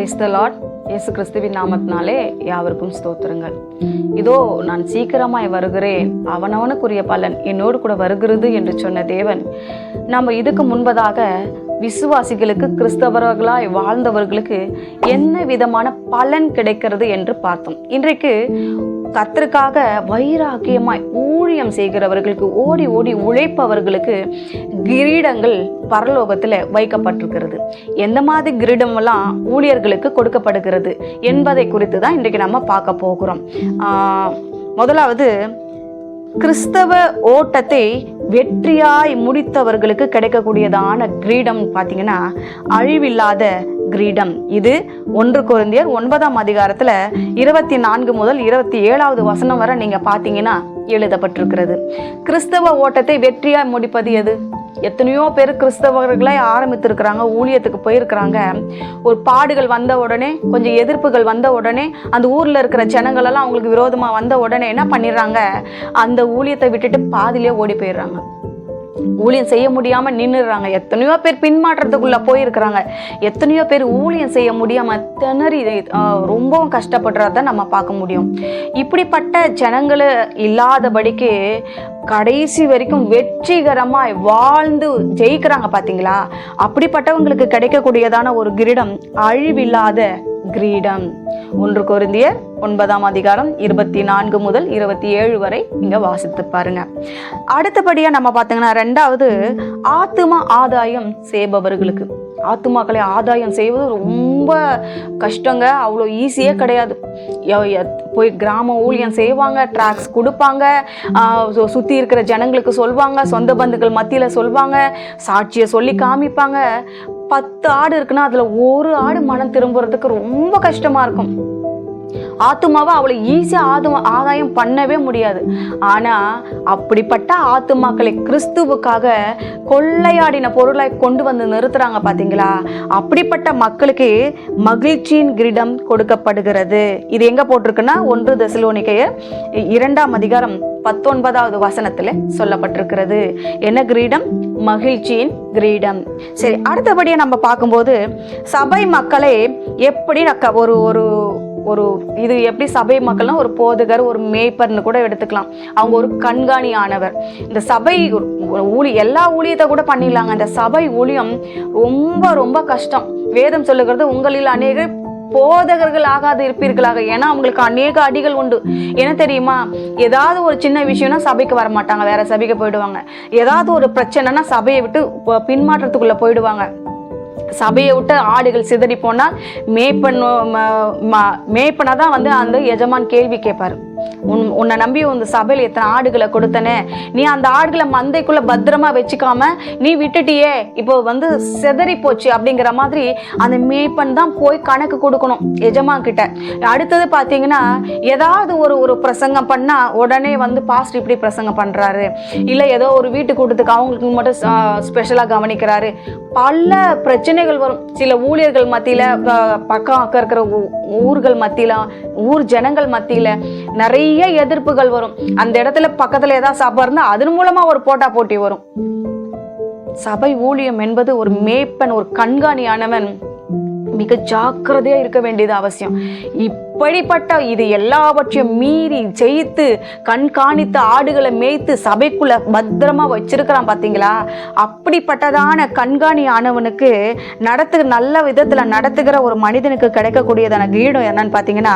Praise the இயேசு கிறிஸ்துவின் நாமத்தினாலே யாவருக்கும் ஸ்தோத்திரங்கள். இதோ நான் சீக்கிரமாய் வருகிறேன். அவனவனுக்குரிய பலன் என்னோடு கூட வருகிறது என்று சொன்ன தேவன் நம்ம இதுக்கு முன்பதாக விசுவாசிகளுக்கு கிறிஸ்தவர்களாய் வாழ்ந்தவர்களுக்கு என்ன விதமான பலன் கிடைக்கிறது என்று பார்த்தோம். இன்றைக்கு கத்தருக்காக வைராக்கியமாய் ஊழியம் செய்கிறவர்களுக்கு ஓடி ஓடி உழைப்பவர்களுக்கு கிரீடங்கள் பரலோகத்தில் வைக்கப்பட்டிருக்கிறது. எந்த மாதிரி கிரீடமெல்லாம் ஊழியர்களுக்கு கொடுக்கப்படுகிறது என்பதை குறித்து தான் இன்றைக்கு நம்ம பார்க்க போகிறோம். முதலாவது கிறிஸ்தவ ஓட்டத்தை வெற்றியாய் முடித்தவர்களுக்கு கிடைக்கக்கூடியதான கிரீடம் பார்த்தீங்கன்னா அழிவில்லாத கிரீடம். இது ஒன்று குருந்தியர் ஒன்பதாம் அதிகாரத்தில் இருபத்தி நான்கு முதல் இருபத்தி ஏழாவது வசனம் வரை நீங்கள் பார்த்தீங்கன்னா எழுதப்பட்டிருக்கிறது. கிறிஸ்தவ ஓட்டத்தை வெற்றியாய் முடிப்பது எது? எத்தனையோ பேர் கிறிஸ்தவர்களை ஆரம்பித்திருக்கிறாங்க ஊழியத்துக்கு போயிருக்கிறாங்க. ஒரு பாடுகள் வந்த உடனே கொஞ்சம் எதிர்ப்புகள் வந்த உடனே அந்த ஊரில் இருக்கிற ஜனங்கள் எல்லாம் அவங்களுக்கு விரோதமாக வந்த உடனே என்ன பண்ணிடுறாங்க? அந்த ஊழியத்தை விட்டுட்டு பாதிலே ஓடி போயிடுறாங்க. ஊழியம் செய்ய முடியாம நின்னுடுறாங்க. எத்தனையோ பேர் பின்மாற்றத்துக்குள்ள போயிருக்கிறாங்க. எத்தனையோ பேர் ஊழியம் செய்ய முடியாம திணறி ரொம்பவும் கஷ்டப்படுறத நம்ம பார்க்க முடியும். இப்படிப்பட்ட ஜனங்களை இல்லாதபடிக்கு கடைசி வரைக்கும் வெற்றிகரமாய் வாழ்ந்து ஜெயிக்கிறாங்க பார்த்தீங்களா அப்படிப்பட்டவங்களுக்கு கிடைக்கக்கூடியதான ஒரு கிரீடம் அழிவில்லாத கிரீடம். ஒன்று கொரிந்தியர் ஒன்பதாம் அதிகாரம் இருபத்தி நான்கு முதல் இருபத்தி ஏழு வரை இங்க வாசித்து பாருங்க. அடுத்தபடியா நம்ம பார்த்தீங்கன்னா ரெண்டாவது ஆத்தும ஆதாயம் செய்பவர்களுக்கு. ஆத்துமாக்களை ஆதாயம் செய்வது ரொம்ப கஷ்டங்க அவ்வளோ ஈஸியே கிடையாது. போய் கிராம ஊழியம் செய்வாங்க ட்ராக்ஸ் கொடுப்பாங்க சுற்றி இருக்கிற ஜனங்களுக்கு சொல்வாங்க சொந்த பந்துக்கள் மத்தியில் சொல்வாங்க சாட்சியை சொல்லி காமிப்பாங்க. பத்து ஆடு இருக்குன்னா அதில் ஒரு ஆடு மனம் திரும்புறதுக்கு ரொம்ப கஷ்டமாக இருக்கும். ஆத்துமாவை அவ்வளோ ஈஸியாக ஆது ஆதாயம் பண்ணவே முடியாது. ஆனால் அப்படிப்பட்ட ஆத்துமாக்களை கிறிஸ்துவுக்காக கொள்ளையாடின பொருளை கொண்டு வந்து நிறுத்துறாங்க பார்த்தீங்களா அப்படிப்பட்ட மக்களுக்கு மகிழ்ச்சியின் கிரீடம் கொடுக்கப்படுகிறது. இது எங்கே போட்டிருக்குன்னா ஒன்று தெசலோனிக்கையர் இரண்டாம் அதிகாரம் பத்தொன்பதாவது வசனத்தில் சொல்லப்பட்டிருக்கிறது. என்ன கிரீடம்? மகிழ்ச்சியின் கிரீடம். சரி அடுத்தபடியாக நம்ம பார்க்கும்போது சபை மக்களை எப்படி நக்க- ஒரு ஒரு ஒரு இது எப்படி சபை மக்கள்லாம் ஒரு போதகர் ஒரு மேய்ப்பர்னு கூட எடுத்துக்கலாம். அவங்க ஒரு கண்காணி ஆனவர் இந்த சபை ஊழி எல்லா ஊழியத்தை கூட பண்ணிடலாங்க. இந்த சபை ஊழியம் ரொம்ப ரொம்ப கஷ்டம். வேதம் சொல்லுகிறது உங்களில் அநேக போதகர்கள் ஆகாது இருப்பீர்களாக. ஏன்னா அவங்களுக்கு அநேக அடிகள் உண்டு. என்ன தெரியுமா? ஏதாவது ஒரு சின்ன விஷயம்னா சபைக்கு வர மாட்டாங்க வேற சபைக்கு போயிடுவாங்க. ஏதாவது ஒரு பிரச்சனைனா சபையை விட்டு பின்மாற்றத்துக்குள்ள போயிடுவாங்க. சபையை விட்டு ஆடுகள் சிதறி போனால் மேய்ப்பன் மேய்ப்பனை தான் வந்து அந்த எஜமான் கேள்வி கேட்பாரு. உன் உன்னை நம்பி இந்த சபையில் எத்தனை ஆடுகளை கொடுத்தனே. நீ அந்த ஆடுகளை மந்தைக்குள்ள பத்திரமா வச்சுக்காம நீ விட்டுட்டியே. இப்போ வந்து செதறி போச்சு அப்படிங்கிற மாதிரி அந்த மேய்ப்பன் தான் போய் கணக்கு கொடுக்கணும் எஜமா கிட்ட அடுத்தது பார்த்தீங்கன்னா ஏதாவது ஒரு ஒரு பிரசங்கம் பண்ணா உடனே வந்து பாஸ்ட் இப்படி பிரசங்கம் பண்றாரு. இல்லை ஏதோ ஒரு வீட்டு கூட்டத்துக்கு அவங்களுக்கு மட்டும் ஸ்பெஷலாக கவனிக்கிறாரு. பல பிரச்சனைகள் வரும். சில ஊழியர்கள் மத்தியில் பக்கம் அக்கம் இருக்கிற ஊ- ஊர்கள் மத்தியில் ஊர் ஜனங்கள் மத்தியில நிறைய எதிர்ப்புகள் வரும். அந்த இடத்துல பக்கத்துல ஏதாவது சபை இருந்தால் அதன் மூலமா ஒரு போட்டா போட்டி வரும். சபை ஊழியம் என்பது ஒரு மேய்ப்பன் ஒரு கண்காணியானவன். மிக ஜாக்கிரதையாக இருக்க வேண்டியது அவசியம். இப்படிப்பட்ட இது எல்லாவற்றையும் மீறி ஜெயித்து கண்காணித்து ஆடுகளை மேய்த்து சபைக்குள்ள பத்திரமா வச்சிருக்கிறான் பார்த்தீங்களா அப்படிப்பட்டதான கண்காணி ஆனவனுக்கு நடத்து நல்ல விதத்தில் நடத்துகிற ஒரு மனிதனுக்கு கிடைக்கக்கூடியதான கீடம் என்னன்னு பார்த்தீங்கன்னா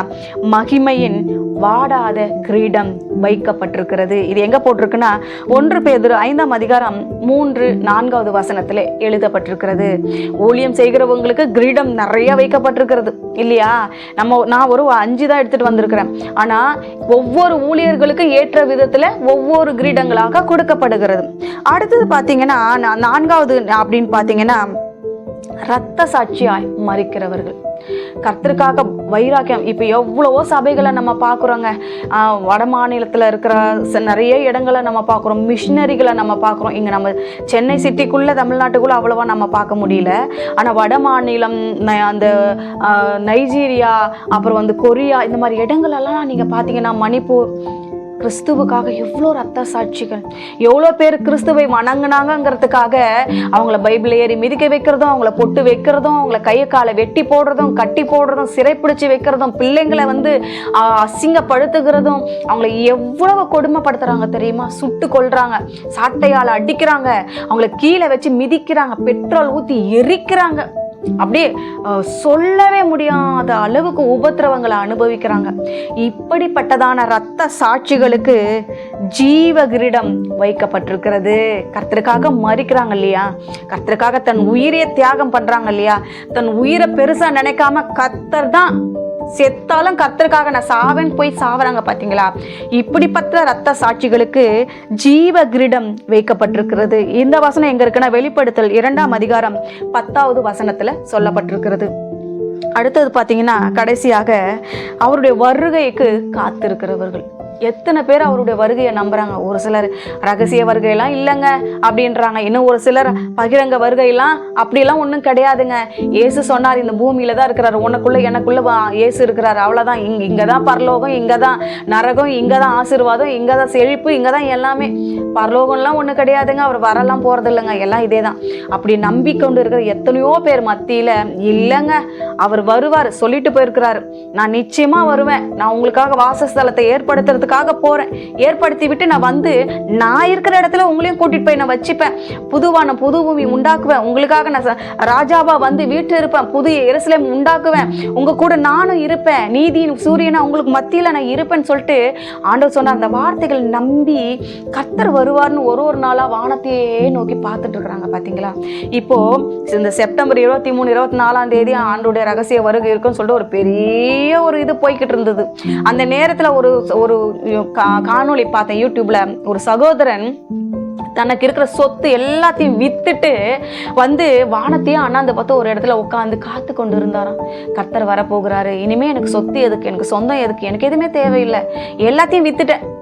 மகிமையின் வாடாத கிரீடம் வைக்கப்பட்டிருக்கிறது. இது எங்க போட்டிருக்குன்னா ஒன்று பேதுரு ஐந்தாம் அதிகாரம் மூன்று நான்காவது வசனத்துல எழுதப்பட்டிருக்கிறது. ஊழியம் செய்கிறவங்களுக்கு கிரீடம் நிறைய வைக்கப்பட்டிருக்கிறது. இல்லையா? நம்ம நான் ஒரு அஞ்சு தான் எடுத்துட்டு வந்திருக்கிறேன். ஆனா ஒவ்வொரு ஊழியர்களுக்கும் ஏற்ற விதத்துல ஒவ்வொரு கிரீடங்களாக கொடுக்கப்படுகிறது. அடுத்தது பாத்தீங்கன்னா நான்காவது அப்படின்னு பாத்தீங்கன்னா ரத்த சாட்சியாய் மறிக்கிறவர்கள். கர்த்தருக்காக வைராக்கியம். இப்போ எவ்வளவோ சபைகளை நம்ம பார்க்குறோங்க. வட மாநிலத்தில் இருக்கிற நிறைய இடங்களை நம்ம பார்க்குறோம். மிஷினரிகளை நம்ம பார்க்குறோம். இங்கே நம்ம சென்னை சிட்டிக்குள்ளே தமிழ்நாட்டுக்குள்ளே அவ்வளோவா நம்ம பார்க்க முடியல. ஆனால் வட மாநிலம் ந- அந்த நைஜீரியா அப்புறம் வந்து கொரியா இந்த மாதிரி இடங்களெல்லாம் நீங்கள் பார்த்தீங்கன்னா மணிப்பூர் கிறிஸ்துவுக்காக எவ்வளோ ரத்த சாட்சிகள் எவ்வளோ பேர் கிறிஸ்துவை வணங்குனாங்கங்கிறதுக்காக அவங்கள பைபிள் ஏறி மிதிக்க வைக்கிறதும் அவங்கள பொட்டு வைக்கிறதும் அவங்கள கையை காலை வெட்டி போடுறதும் கட்டி போடுறதும் சிறைப்பிடிச்சு வைக்கிறதும் பிள்ளைங்களை வந்து அசிங்கப்படுத்துகிறதும் அவங்கள எவ்வளவு கொடுமைப்படுத்துகிறாங்க தெரியுமா? சுட்டு கொள்கிறாங்க சாட்டையால் அடிக்கிறாங்க அவங்கள கீழே வச்சு மிதிக்கிறாங்க பெட்ரோல் ஊற்றி எரிக்கிறாங்க. அப்படியே சொல்லவே முடியாத அளவுக்கு உபத்திரவங்களை அனுபவிக்கிறாங்க. இப்படிப்பட்டதான இரத்த சாட்சிகளுக்கு ஜீவ கிரீடம் வைக்கப்பட்டிருக்கிறது. கர்த்தருக்காக மறிக்கிறாங்க இல்லையா? கர்த்தருக்காக தன் உயிரையே தியாகம் பண்றாங்க இல்லையா? தன் உயிரை பெருசா நினைக்காம கர்த்தர் தான் செத்தாலும் கத்தருக்காக நான் சாவேன்னு போய் சாவறாங்க பார்த்தீங்களா இப்படிப்பட்ட ரத்த சாட்சிகளுக்கு ஜீவ கிரீடம் வைக்கப்பட்டிருக்கிறது. இந்த வசனம் எங்க இருக்குன்னா வெளிப்படுத்தல் இரண்டாம் அதிகாரம் பத்தாவது வசனத்துல சொல்லப்பட்டிருக்கிறது. அடுத்தது பார்த்தீங்கன்னா கடைசியாக அவருடைய வருகைக்கு காத்திருக்கிறவர்கள். எத்தனை பேர் அவருடைய வருகையை நம்புறாங்க? ஒரு சிலர் ரகசிய வருகையெல்லாம் இல்லைங்க அப்படின்றாங்க. இன்னும் ஒரு சிலர் பகிரங்க வருகையெல்லாம் அப்படியெல்லாம் ஒன்றும் கிடையாதுங்க. ஏசு சொன்னார் இந்த பூமியில தான் இருக்கிறாரு. உனக்குள்ள எனக்குள்ள வா- இருக்கிறார் இருக்கிறாரு. அவ்வளோதான் இங்க இங்கே தான் பரலோகம் இங்கே தான் நரகம் இங்கே தான் ஆசீர்வாதம் இங்கே தான் செழிப்பு இங்கே தான் எல்லாமே. பரலோகம்லாம் ஒன்றும் கிடையாதுங்க. அவர் வரலாம் போகிறது இல்லைங்க எல்லாம் இதே தான் அப்படி நம்பிக்கொண்டு இருக்கிற எத்தனையோ பேர் மத்தியில் இல்லைங்க. அவர் வருவார். சொல்லிட்டு போயிருக்கிறாரு. நான் நிச்சயமாக வருவேன். நான் உங்களுக்காக வாசஸ்தலத்தை ஏற்படுத்துறதுக்காக போறேன். ஏற்படுத்தி விட்டு நான் வந்து நான் இருக்கிற இடத்துல உங்களையும் கூட்டிட்டு போய் நான் வச்சுப்பேன். புதுவான புது பூமி உண்டாக்குவேன். உங்களுக்காக நான் ராஜாவாக ராஜாவா வந்து வீட்டு இருப்பேன். புது எருசலேம் உண்டாக்குவேன். உங்க கூட நானும் இருப்பேன். நீதியின் சூரியனா உங்களுக்கு மத்தியில நான் இருப்பேன்னு சொல்லிட்டு ஆண்டவர் சொன்ன அந்த வார்த்தைகள் நம்பி கத்தர் வருவார்னு ஒரு ஒரு நாளா வானத்தையே நோக்கி பார்த்துட்டு இருக்கிறாங்க பாத்தீங்களா? இப்போ இந்த செப்டம்பர் இருபத்தி மூணு இருபத்தி நாலாம் தேதி ஆண்டுடைய ரகசிய வருகை இருக்குன்னு சொல்லிட்டு ஒரு பெரிய ஒரு இது போய்கிட்டு இருந்தது. அந்த நேரத்துல ஒரு ஒரு கா- காணொளி பார்த்தேன் யூடியூப்ல ஒரு சகோதரன் தனக்கு இருக்கிற சொத்து எல்லாத்தையும் வித்துட்டு வந்து வானத்தையும் அண்ணாந்து பார்த்து ஒரு இடத்துல உட்காந்து காத்து கொண்டு இருந்தாராம் கர்த்தர் வரப்போகிறாரு. இனிமே எனக்கு சொத்து எதுக்கு? எனக்கு சொந்தம் எதுக்கு? எனக்கு எதுவுமே தேவையில்லை. எல்லாத்தையும் வித்துட்டேன்.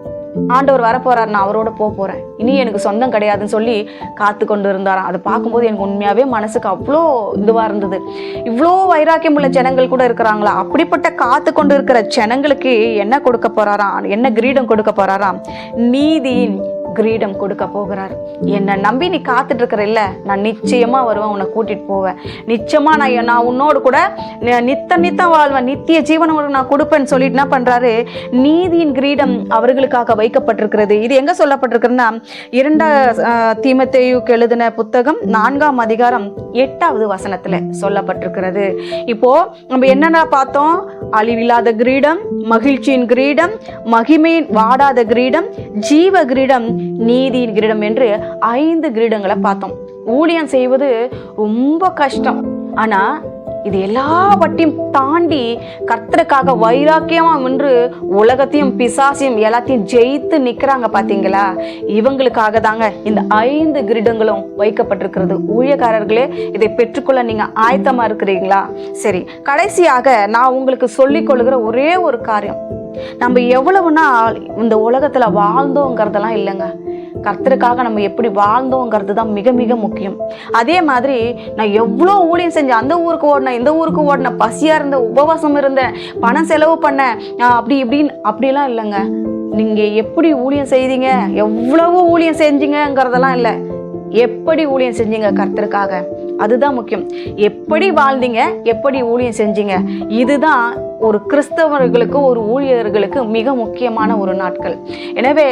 ஆண்டவர் வரப்போறார் நான் அவரோட போக போறேன். இனி எனக்கு சொந்தம் கிடையாதுன்னு சொல்லி காத்து கொண்டு இருந்தாராம் அதை பார்க்கும்போது எனக்கு உண்மையாவே மனசுக்கு அவ்வளோ இதுவா இருந்தது. இவ்வளோ வைராக்கியம் உள்ள ஜனங்கள் கூட இருக்கிறாங்களா? அப்படிப்பட்ட காத்து கொண்டு இருக்கிற ஜனங்களுக்கு என்ன கொடுக்க போறாராம் என்ன கிரீடம் கொடுக்க போறாராம் நீதியின் கிரீடம் கொடுக்க போகிறார். என்னை நம்பி நீ காத்துட்டு இருக்கிற இல்ல நான் நிச்சயமா வருவேன் உன்னை கூட்டிட்டு போவேன். நிச்சயமா நான் நான் உன்னோடு கூட நி- நித்த நித்தம் வாழ்வேன் நித்திய ஜீவனம் உனக்கு நான் கொடுப்பேன்னு சொல்லிட்டு என்ன பண்றாரு? நீதியின் கிரீடம் அவர்களுக்காக வைக்கப்பட்டிருக்கிறது. இது எங்க சொல்லப்பட்டிருக்குன்னா இரண்டா தீமத்தையுக்கு எழுதின புத்தகம் நான்காம் அதிகாரம் எட்டாவது வசனத்துல சொல்லப்பட்டிருக்கிறது. இப்போ நம்ம என்னென்ன பார்த்தோம்? அழிவில்லாத கிரீடம் மகிழ்ச்சியின் கிரீடம் மகிமையின் வாடாத கிரீடம் ஜீவ கிரீடம் நீதியின் கிரீடம் என்று ஐந்து கிரீடங்களை பார்த்தோம். ஊழியம் செய்வது ரொம்ப கஷ்டம். ஆனா இது எல்லாவற்றையும் தாண்டி கர்த்தருக்காக வைராக்கியமா நின்று உலகத்தையும் பிசாசையும் எல்லாத்தையும் ஜெயித்து நிக்கிறாங்க பாத்தீங்களா? இவங்களுக்காக தாங்க இந்த ஐந்து கிரீடங்களும் வைக்கப்பட்டிருக்கிறது. ஊழியக்காரர்களே இதை பெற்றுக்கொள்ள நீங்க ஆயத்தமா இருக்கிறீங்களா? சரி கடைசியாக நான் உங்களுக்கு சொல்லிக் கொள்கிற ஒரே ஒரு காரியம். நம்ம எவ்வளவுனா இந்த உலகத்தில் வாழ்ந்தோங்கிறதெல்லாம் இல்லைங்க. கர்த்தருக்காக நம்ம எப்படி வாழ்ந்தோங்கிறது தான் மிக மிக முக்கியம். அதே மாதிரி நான் எவ்வளோ ஊழியம் செஞ்சேன் அந்த ஊருக்கு ஓடினேன் இந்த ஊருக்கு ஓடினேன் பசியாக இருந்தேன் உபவாசம் இருந்தேன் பணம் செலவு பண்ணேன் அப்படி இப்படின்னு அப்படிலாம் இல்லைங்க. நீங்கள் எப்படி ஊழியம் செய்தீங்க எவ்வளவு ஊழியம் செஞ்சீங்கங்கிறதெல்லாம் இல்லை. எப்படி ஊழியம் செஞ்சீங்க கர்த்தருக்காக? அதுதான் முக்கியம். எப்படி வாழ்ந்தீங்க எப்படி ஊழியம் செஞ்சீங்க? இதுதான் ஒரு கிறிஸ்தவர்களுக்கு ஒரு ஊழியர்களுக்கு மிக முக்கியமான ஒரு நாட்கள். எனவே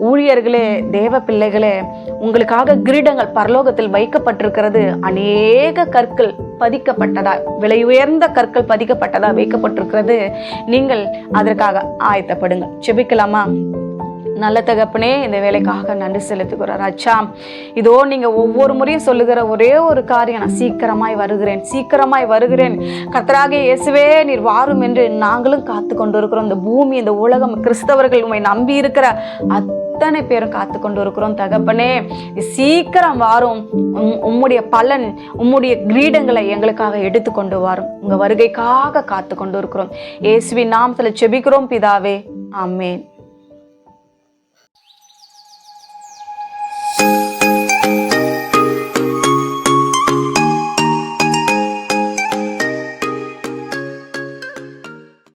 ஊழியர்களே தேவ பிள்ளைகளே உங்களுக்காக கிரீடங்கள் பரலோகத்தில் வைக்கப்பட்டிருக்கிறது. அநேக கற்கள் பதிக்கப்பட்டதா விலை உயர்ந்த கற்கள் பதிக்கப்பட்டதா வைக்கப்பட்டிருக்கிறது. நீங்கள் அதற்காக ஆயத்தப்படுங்கள். செபிக்கலாமா? நல்ல தகப்பனே இந்த வேலைக்காக நன்றி செலுத்துகிறார். அச்சா இதோ நீங்க ஒவ்வொரு முறையும் சொல்லுகிற ஒரே ஒரு காரியம். நான் சீக்கிரமாய் வருகிறேன் சீக்கிரமாய் வருகிறேன். கர்த்தராகிய இயேசுவே நீர் வாரும் என்று நாங்களும் காத்து கொண்டிருக்கிறோம். இந்த பூமி இந்த உலகம் கிறிஸ்தவர்கள் உண்மை நம்பி இருக்கிற அத்தனை பேரும் காத்து கொண்டு இருக்கிறோம் தகப்பனே சீக்கிரம் வாரும். உம்- உம்முடைய பலன் உம்முடைய கிரீடங்களை எங்களுக்காக எடுத்து கொண்டு வாரும். உங்க வருகைக்காக காத்து கொண்டு இருக்கிறோம் இயேசுவின் சில செபிக்கிறோம் பிதாவே. ஆமேன்.